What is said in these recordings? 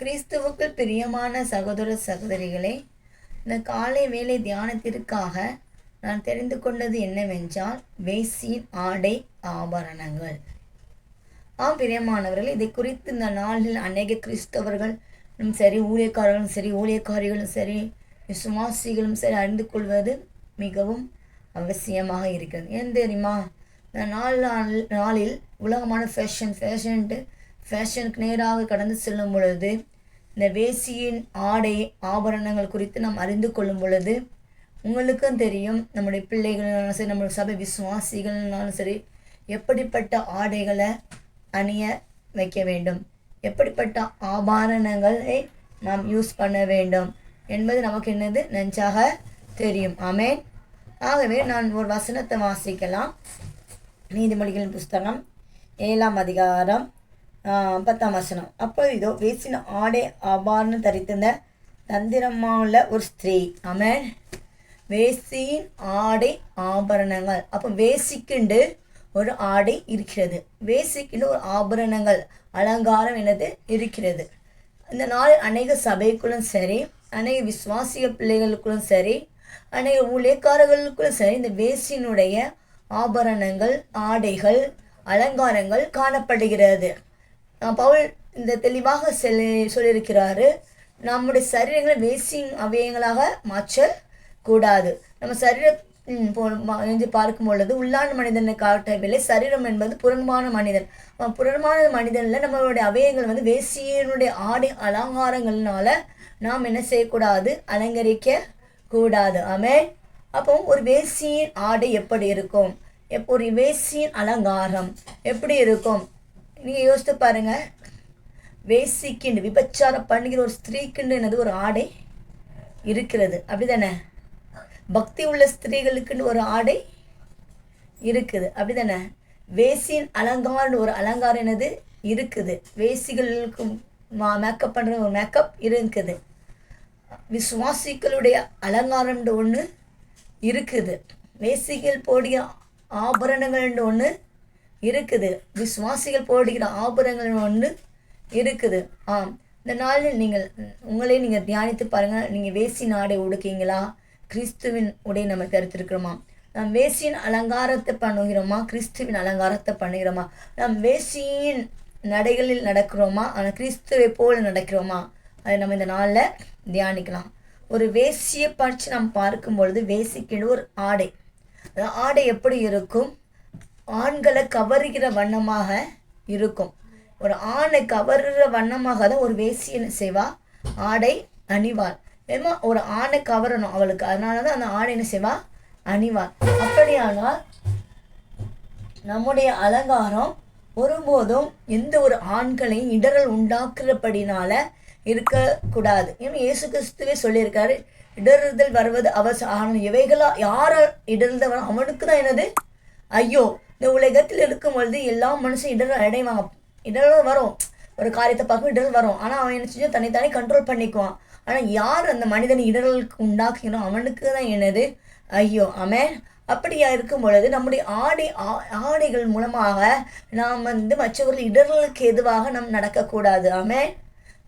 கிறிஸ்துவுக்குள் பிரியமான சகோதர சகோதரிகளே இந்த காலை வேலை தியானத்திற்காக நான் தெரிந்து கொண்டது என்னவென்றால் வேசியின் ஆடை ஆபரணங்கள். ஆம் பிரியமானவர்கள் இதை குறித்து இந்த நாளில் அநேக கிறிஸ்தவர்களும் சரி ஊழியக்காரர்களும் சரி ஊழியக்காரிகளும் சரி விசுவாசிகளும் சரி அறிந்து கொள்வது மிகவும் அவசியமாக இருக்கிறது. ஏன் தெரியுமா? இந்த நாள் நாளில் உலகமான ஃபேஷன் ஃபேஷன்ட்டு ஃபேஷனுக்கு நேராக கடந்து செல்லும் பொழுது இந்த வேசியின் ஆடை ஆபரணங்கள் குறித்து நாம் அறிந்து கொள்ளும் பொழுது உங்களுக்கும் தெரியும் நம்முடைய பிள்ளைகள்னாலும் சரி நம்மளுடைய சபை விசுவாசிகள்னாலும் சரி எப்படிப்பட்ட ஆடைகளை அணிய வைக்க வேண்டும்? எப்படிப்பட்ட ஆபரணங்களை நாம் யூஸ் பண்ண வேண்டும்? என்பது நமக்கு என்னது? நன்றாக தெரியும். ஆமேன். ஆகவே நான் ஒரு வசனத்தை வாசிக்கலாம். நீதிமொழிகளின் புஸ்தகம் ஏழாம் அதிகாரம் பத்தாம் வசனம் அப்போ இதோ வேசின ஆடை ஆபாரணம் தரித்திருந்த தந்திரமாவில் ஒரு ஸ்திரீ ஆமென் வேசியின் ஆடை ஆபரணங்கள் அப்போ வேசிக்குண்டு ஒரு ஆடை இருக்கிறது வேசிக்குண்டு ஒரு ஆபரணங்கள் அலங்காரம் எனது இருக்கிறது இந்த நாள் அநேக சபைக்குள்ளும் சரி அநேக விசுவாசிய பிள்ளைகளுக்குள்ளும் சரி அநேக ஊழியக்காரர்களுக்குள்ளும் சரி இந்த வேசியினுடைய ஆபரணங்கள் ஆடைகள் அலங்காரங்கள் காணப்படுகிறது பவுல் இந்த தெளிவாக சொல்லி சொல்லியிருக்கிறாரு. நம்முடைய சரீரங்களை வேஸ்டிங் அவயங்களாக மாற்றக்கூடாது. நம்ம சரீரம் என்று பார்க்கும் பொழுது உள்ளான மனிதனை காட்டவில்லை. சரீரம் என்பது புறன்பான மனிதன். அவன் புறன்பான மனிதனில் நம்மளுடைய அவயங்கள் வந்து வேசியனுடைய ஆடை அலங்காரங்கள்னால நாம் என்ன செய்யக்கூடாது? அலங்கரிக்க கூடாது ஆமே அப்போ ஒரு வேசியின் ஆடை எப்படி இருக்கும்? எப்போ ஒரு வேசியின் அலங்காரம் எப்படி இருக்கும்? நீங்கள் யோசித்து பாருங்கள் வேசிக்குண்டு விபச்சாரம் பண்ணுகிற ஒரு ஸ்திரீக்குண்டு என்னது ஒரு ஆடை இருக்கிறது. அப்படிதானே? பக்தி உள்ள ஸ்திரீகளுக்குன்னு ஒரு ஆடை இருக்குது. அப்படிதானே? வேசியின் அலங்காரம்னு ஒரு அலங்காரம் என்னது? இருக்குது. வேசிகளுக்கு மேக்கப் பண்ணுற ஒரு மேக்கப் இருக்குது. விசுவாசிகளுடைய அலங்காரம்ன்ற ஒன்று இருக்குது. வேசிகள் போடிய ஆபரணங்கள்ன்ற ஒன்று இருக்குது. விசுவாசிகள் போடுகிற ஆபரணங்கள் ஒன்று இருக்குது. ஆம். இந்த நாளில் நீங்கள் உங்களே நீங்கள் தியானித்து பாருங்கள். நீங்கள் வேசி நாடை உடுக்கீங்களா? கிறிஸ்துவின் உடை நம்ம தரித்திருக்கிறோமா? நாம் வேசியின் அலங்காரத்தை பண்ணுகிறோமா? கிறிஸ்துவின் அலங்காரத்தை பண்ணுகிறோமா? நாம் வேசியின் நடைகளில் நடக்கிறோமா? ஆனால் கிறிஸ்துவை போல நடக்கிறோமா? அதை நம்ம இந்த நாளில் தியானிக்கலாம். ஒரு வேசியை பறித்து நாம் பார்க்கும் பொழுது வேசிக்கின்ற ஒரு ஆடை. ஆடை எப்படி இருக்கும்? ஆண்களை கவருகிற வண்ணமாக இருக்கும். ஒரு ஆணை கவருகிற வண்ணமாக தான் ஒரு வேசி என்ன செய்வா. ஆடை அணிவாள். ஏமா ஒரு ஆணை கவரணும் அவளுக்கு. அதனால தான் அந்த ஆடை என்ன செய்வா? அணிவாள். அப்படியானால் நம்முடைய அலங்காரம் ஒருபோதும் எந்த ஒரு ஆண்களையும் இடரல் உண்டாக்குறபடினால இருக்கக்கூடாது. ஏன்னா இயேசு கிறிஸ்துவே சொல்லியிருக்காரு இடறுதல் வருவது அவசானம் இவைகளா யார இடறுதல் அவனுக்கு தான் என்னது? ஐயோ இந்த உலகத்தில் இருக்கும் பொழுது எல்லா மனுஷன் இடரல் அடைவாங்க இடரல் வரும். ஒரு காரியத்தை பார்க்கும் இடரல் வரும். ஆனால் அவன் என்ன செஞ்சு தன்னைத்தானே கண்ட்ரோல் பண்ணிக்குவான். ஆனால் யார் அந்த மனிதனை இடர்களுக்கு உண்டாக்குகிறோம் அவனுக்கு தான் என்னது? ஐயோ அவன் அப்படியா இருக்கும் பொழுது நம்முடைய ஆடை ஆ- ஆடைகள் மூலமாக நாம் வந்து மற்றவர்கள் இடர்களுக்கு எதுவாக நாம் நடக்கக்கூடாது. ஆமென்.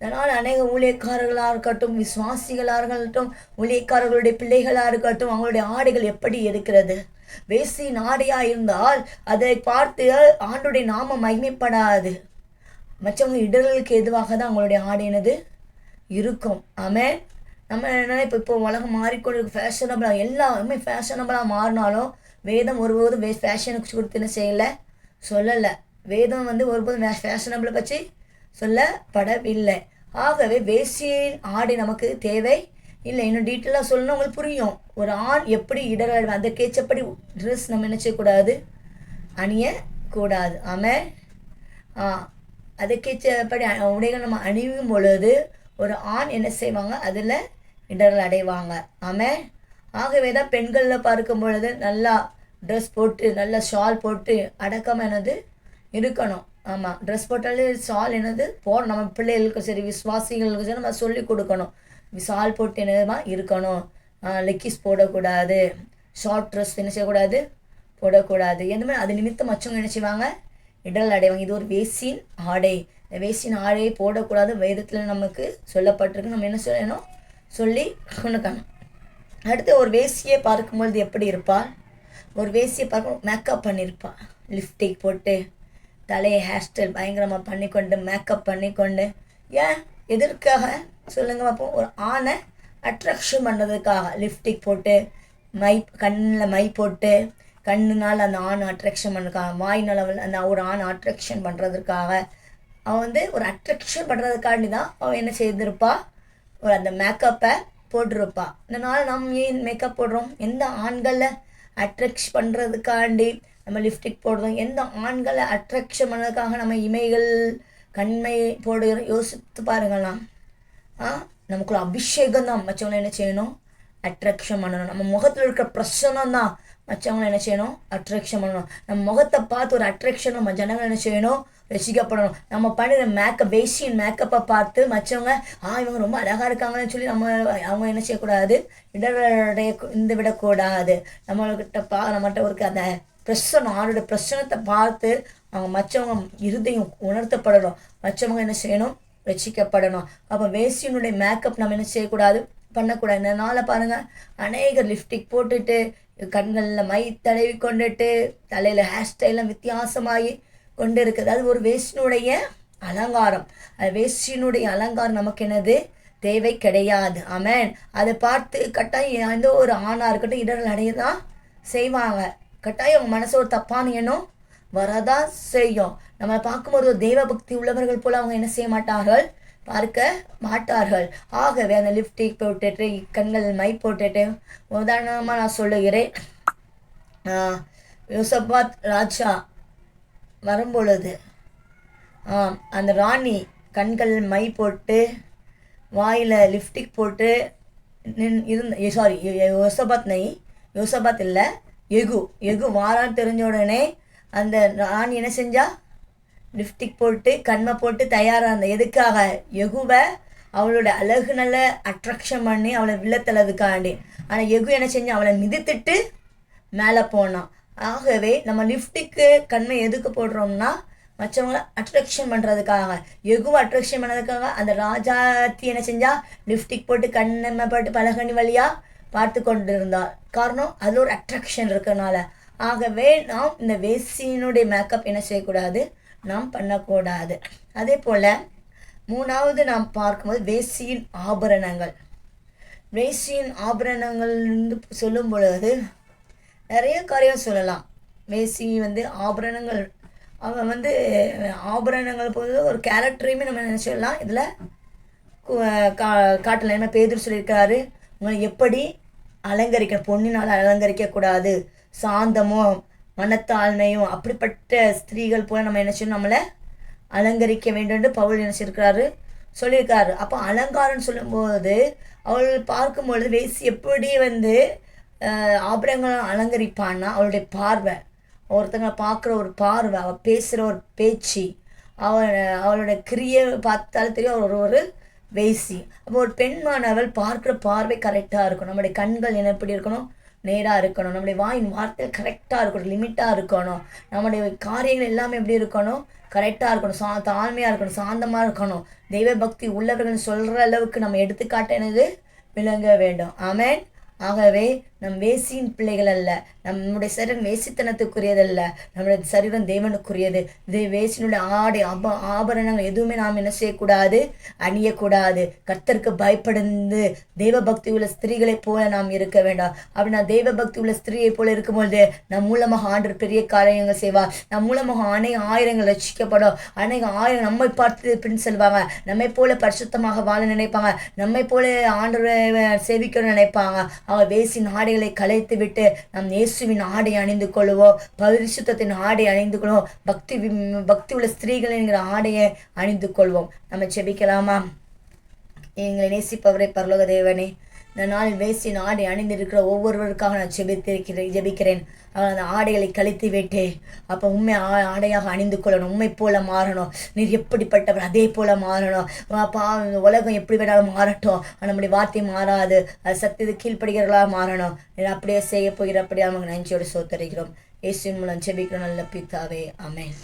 அதனால் அநேக ஊழியக்காரர்களாக இருக்கட்டும் விசுவாசிகளாக இருக்கட்டும் ஊழியக்காரர்களுடைய பிள்ளைகளாக இருக்கட்டும் அவங்களுடைய ஆடைகள் எப்படி இருக்கிறது? வேசியின் ஆடையாக இருந்தால் அதை பார்த்து ஆண்டுடைய நாம மகிமைப்படாது. மற்றவங்க இடர்களுக்கு எதுவாக தான் அவங்களுடைய ஆடையினது இருக்கும். ஆமென். நம்ம என்ன இப்போ இப்போ உலகம் மாறிக்கொண்டு ஃபேஷனபிளாக எல்லாமே ஃபேஷனபிளாக மாறினாலும் வேதம் ஒருபோதும் வே ஃபேஷனுக்கு கொடுத்து என்ன செய்யலை? சொல்லலை. வேதம் வந்து ஒருபோதும் ஃபேஷனபிளை பற்றி சொல்லப்படவில்லை. ஆகவே வேசியின் ஆடை நமக்கு தேவை. இல்லை இன்னும் டீட்டெயிலாக சொல்லணும் உங்களுக்கு புரியும். ஒரு ஆண் எப்படி இடர்கள் அந்த கேச்சப்படி ட்ரெஸ் நம்ம என்ன செய்யக்கூடாது? அணியக்கூடாது. ஆமாம் ஆ அதை கேச்சப்படி உடைகள் நம்ம அணியும் பொழுது ஒரு ஆண் என்ன செய்வாங்க? அதில் இடர்கள் அடைவாங்க. ஆமாம் ஆகவே தான் பெண்களில் பார்க்கும் பொழுது நல்லா ட்ரெஸ் போட்டு நல்லா ஷால் போட்டு அடக்கம் என்னது இருக்கணும். ஆமாம் ட்ரெஸ் போட்டாலே ஷால் என்னது போகணும் நம்ம பிள்ளைகளுக்கும் சரி விசுவாசிகளுக்கும் சரி நம்ம சொல்லி கொடுக்கணும். ஷால் போட்டு என்னதுமா இருக்கணும் லெக்கிஸ் போடக்கூடாது. ஷார்ட் ட்ரெஸ் என்ன செய்யக்கூடாது? போடக்கூடாது. எந்த மாதிரி? அது நிமித்தம் மச்சவங்க என்ன செய்வாங்க? இடல் அடைவாங்க. இது ஒரு வேசின் ஆடை. இந்த வேசின் ஆடையை போடக்கூடாது. வேதத்தில் நமக்கு சொல்லப்பட்டிருக்கு. நம்ம என்ன சொல்லணும்? சொல்லி கொண்டுக்கணும். அடுத்து ஒரு வேசியை பார்க்கும்பொழுது எப்படி இருப்பாள் ஒரு வேசியை பார்க்கும் மேக்கப் பண்ணியிருப்பாள் லிப்டிக் போட்டு தலையை ஹேர் ஸ்டைல் பயங்கரமாக பண்ணிக்கொண்டு மேக்கப் பண்ணிக்கொண்டு. ஏன்? எதற்காக? சொல்லுங்க பார்ப்போம் ஒரு ஆணை அட்ராக்ஷன் பண்ணுறதுக்காக லிப்டிக் போட்டு மை கண்ணில் மை போட்டு கண்ணுனால் அந்த ஆண் அட்ராக்ஷன் பண்ணுறதுக்காக வாய்னால அந்த ஒரு ஆண் அட்ராக்ஷன் பண்ணுறதுக்காக அவன் வந்து ஒரு அட்ராக்ஷன் பண்ணுறதுக்காண்டி தான் அவன் என்ன செய்திருப்பா? ஒரு அந்த மேக்கப்பை போட்டிருப்பா. இந்த நாள் நம்ம ஏன் மேக்கப் போடுறோம்? எந்த ஆண்களை அட்ராக்ட் பண்ணுறதுக்காண்டி நம்ம லிப்டிக் போடுறோம்? எந்த ஆண்களை அட்ராக்ஷன் பண்ணுறதுக்காக நம்ம இமைகள் கண்மை போடுகிற யோசித்து பாருங்களாம் ஆ நமக்குள்ள அபிஷேகம் தான். மற்றவங்களை என்ன செய்யணும்? அட்ராக்ஷன் பண்ணணும். நம்ம முகத்தில் இருக்கிற பிரசனம் தான். மற்றவங்களை என்ன செய்யணும்? அட்ராக்ஷன் பண்ணணும். நம்ம முகத்தை பார்த்து ஒரு அட்ராக்ஷன் நம்ம ஜனங்கள் என்ன செய்யணும்? ரசிக்கப்படணும். நம்ம பண்ணுற மேக்கப் பேசியன் மேக்கப்பை பார்த்து மற்றவங்க ஆ இவங்க ரொம்ப அழகாக இருக்காங்கன்னு சொல்லி நம்ம அவங்க என்ன செய்யக்கூடாது? இடரடைய இந்த விடக்கூடாது. நம்மள்கிட்ட பா நம்மகிட்ட ஒரு அந்த பிரசனம் ஆளோட பிரசனத்தை பார்த்து அவங்க மற்றவங்க இருதயம் உணர்த்தப்படணும். மற்றவங்க என்ன செய்யணும்? ரசிக்கப்படணும். அப்போ வேசியனுடைய மேக்கப் நம்ம என்ன செய்யக்கூடாது? பண்ணக்கூடாது. இந்த நாளை பாருங்கள் அநேகர் லிப்டிக் போட்டுட்டு கண்களில் மை தடவி கொண்டுட்டு தலையில் ஹேர் ஸ்டைலாம் வித்தியாசமாகி கொண்டு இருக்குது அது ஒரு வேசினுடைய அலங்காரம். அது அலங்காரம் நமக்கு என்னது? தேவை கிடையாது. அமேன் அதை பார்த்து கட்டாயம் எந்த ஒரு ஆணாக இருக்கட்டும் இடர்கள் அடைய தான் செய்வாங்க. கட்டாயம் அவங்க மனசு ஒரு தப்பான எண்ணம் வரதான் செய்யும். நம்ம பார்க்கும்போது தெய்வ பக்தி உள்ளவர்கள் போல அவங்க என்ன செய்ய மாட்டார்கள்? பார்க்க மாட்டார்கள். ஆகவே அந்த லிப்டிக் போட்டுட்டு கண்கள் மை போட்டுட்டு உதாரணமாக நான் சொல்லுகிறேன். யோசபாத் ராஜா வரும்பொழுது அந்த ராணி கண்கள் மை போட்டு வாயில் லிப்டிக் போட்டு நின் இருந்த சாரி யோசபாத் நை யோசபாத் இல்லை எகு எகு வாரான்னு தெரிஞ்ச உடனே அந்த ராணி என்ன செஞ்சா? லிப்டிக் போட்டு கண்மை போட்டு தயாராக இருந்த. எதுக்காக? எகுவை அவளோட அழகு நல்ல அட்ராக்ஷன் பண்ணி அவளை வில்லத்தளவுக்காண்டி. ஆனால் எகு என்ன செஞ்சு? அவளை மிதித்துட்டு மேலே போனான் ஆகவே நம்ம லிஃப்டிக்கு கண்மை எதுக்கு போடுறோம்னா மற்றவங்கள அட்ராக்ஷன் பண்ணுறதுக்காக எகுவை அட்ராக்ஷன் பண்ணதுக்காக அந்த ராஜாத்தி என்ன செஞ்சா? லிப்டிக் போட்டு கண்ணை போட்டு பலகணி வழியாக பார்த்து கொண்டு இருந்தாள் காரணம் அதில் ஒரு அட்ராக்ஷன் இருக்கனால. ஆகவே நாம் இந்த வேஸ்டினுடைய மேக்கப் என்ன செய்யக்கூடாது? நாம் பண்ணக்கூடாது. அதே போல் மூணாவது நாம் பார்க்கும்போது வேசியின் ஆபரணங்கள். வேசியின் ஆபரணங்கள் சொல்லும் பொழுது நிறைய காரியம் சொல்லலாம். வேசி வந்து ஆபரணங்கள் அவன் வந்து ஆபரணங்கள் போது ஒரு கேரக்டரையுமே நம்ம என்ன சொல்லலாம்? இதில் கா காட்டில் என்ன பேதூர் சொல்லியிருக்காரு? உங்களை எப்படி அலங்கரிக்கணும் பொண்ணினால் அலங்கரிக்கக்கூடாது சாந்தமும் மனத்தாழ்மையும் அப்படிப்பட்ட ஸ்திரீகள் போல நம்ம என்ன செய்யணும்? நம்மளை அலங்கரிக்க வேண்டும் என்று பவுல் நினைச்சிருக்கிறாரு சொல்லியிருக்காரு அப்போ அலங்காரம்னு சொல்லும்போது அவள் பார்க்கும்பொழுது வேசி எப்படி வந்து ஆபரங்களை அலங்கரிப்பான்னா அவளுடைய பார்வை. ஒருத்தங்களை பார்க்குற ஒரு பார்வை அவள் பேசுகிற ஒரு பேச்சு அவள் அவளோட கிரியை பார்த்தாலும் தெரியும் அவர் ஒரு ஒரு வேசி. அப்போ ஒரு பெண்மானவள் பார்க்குற பார்வை கரெக்டாக இருக்கும். நம்மளுடைய கண்கள் என்ன எப்படி இருக்கணும்? நேராக இருக்கணும். நம்முடைய வாயின் வார்த்தை கரெக்டாக இருக்கணும் லிமிட்டாக இருக்கணும். நம்முடைய காரியங்கள் எல்லாமே எப்படி இருக்கணும்? கரெக்டாக இருக்கணும். சா தாழ்மையாக இருக்கணும் சாந்தமாக இருக்கணும். தெய்வ பக்தி உள்ளவர்கள் சொல்கிற அளவுக்கு நம்ம எடுத்துக்காட்டினது விளங்க வேண்டும். ஆமேன். ஆகவே நம் வேசியின் பிள்ளைகள் அல்ல நம்முடைய சரீரம் வேசித்தனத்துக்குரியதல்ல நம்முடைய சரீரம் தேவனுக்குரியது. இது வேசினுடைய ஆடை அப ஆபரணங்கள் எதுவுமே நாம் என்ன செய்யக்கூடாது? அணியக்கூடாது. கர்த்தருக்கு பயப்படுந்து தெய்வ பக்தி உள்ள ஸ்திரீகளை போல நாம் இருக்க வேண்டாம். அப்படின்னா தெய்வ பக்தி உள்ள ஸ்திரீயை போல இருக்கும்பொழுது நம் மூலமாக ஆண்டு பெரிய காரியங்கள் செய்வார். நம் மூலமாக அநேக ஆயிரங்கள் ரசிக்கப்படும் அநேக ஆயிரம் நம்மை பார்த்து பின் செல்வாங்க. நம்மை போல பரிசுத்தமாக வாழ நினைப்பாங்க. நம்மை போல ஆண்டு சேவிக்கணும்னு நினைப்பாங்க. அவங்க வேசின் ஆடை ஆடைகளை கலைத்து விட்டு இயேசுவின் ஆடை அணிந்து கொள்வோம் பரிசுத்தத்தின் ஆடை அணிந்து கொள்வோம் பக்தி பக்தி உள்ள ஸ்திரீகள் என்கிற ஆடையை அணிந்து கொள்வோம். நம்ம செபிக்கலாமா? எங்களை நேசிப்பவரை பரலோக தேவனே இந்த நாள் வேசி ஆடை அணிந்திருக்கிற ஒவ்வொருவருக்காக நான் செபித்திருக்கிறேன் ஜெபிக்கிறேன். அந்த ஆடைகளை கழித்து விட்டு அப்போ உண்மை ஆடையாக அணிந்து கொள்ளணும். உண்மை போல மாறணும். நீர் எப்படிப்பட்டவர் அதே போல மாறணும். பா உலகம் எப்படி வேணாலும் மாறட்டும். நம்முடைய வார்த்தை மாறாது. அது சத்தியது கீழ்ப்படுகிறவர்களாக மாறணும். நீர் அப்படியே செய்ய போகிற அப்படியே அவங்க நெஞ்சோடு சோத்தரிக்கிறோம். இயேசு மூலம் செபிக்கிறோம் நல்ல பித்தாவே அமேன்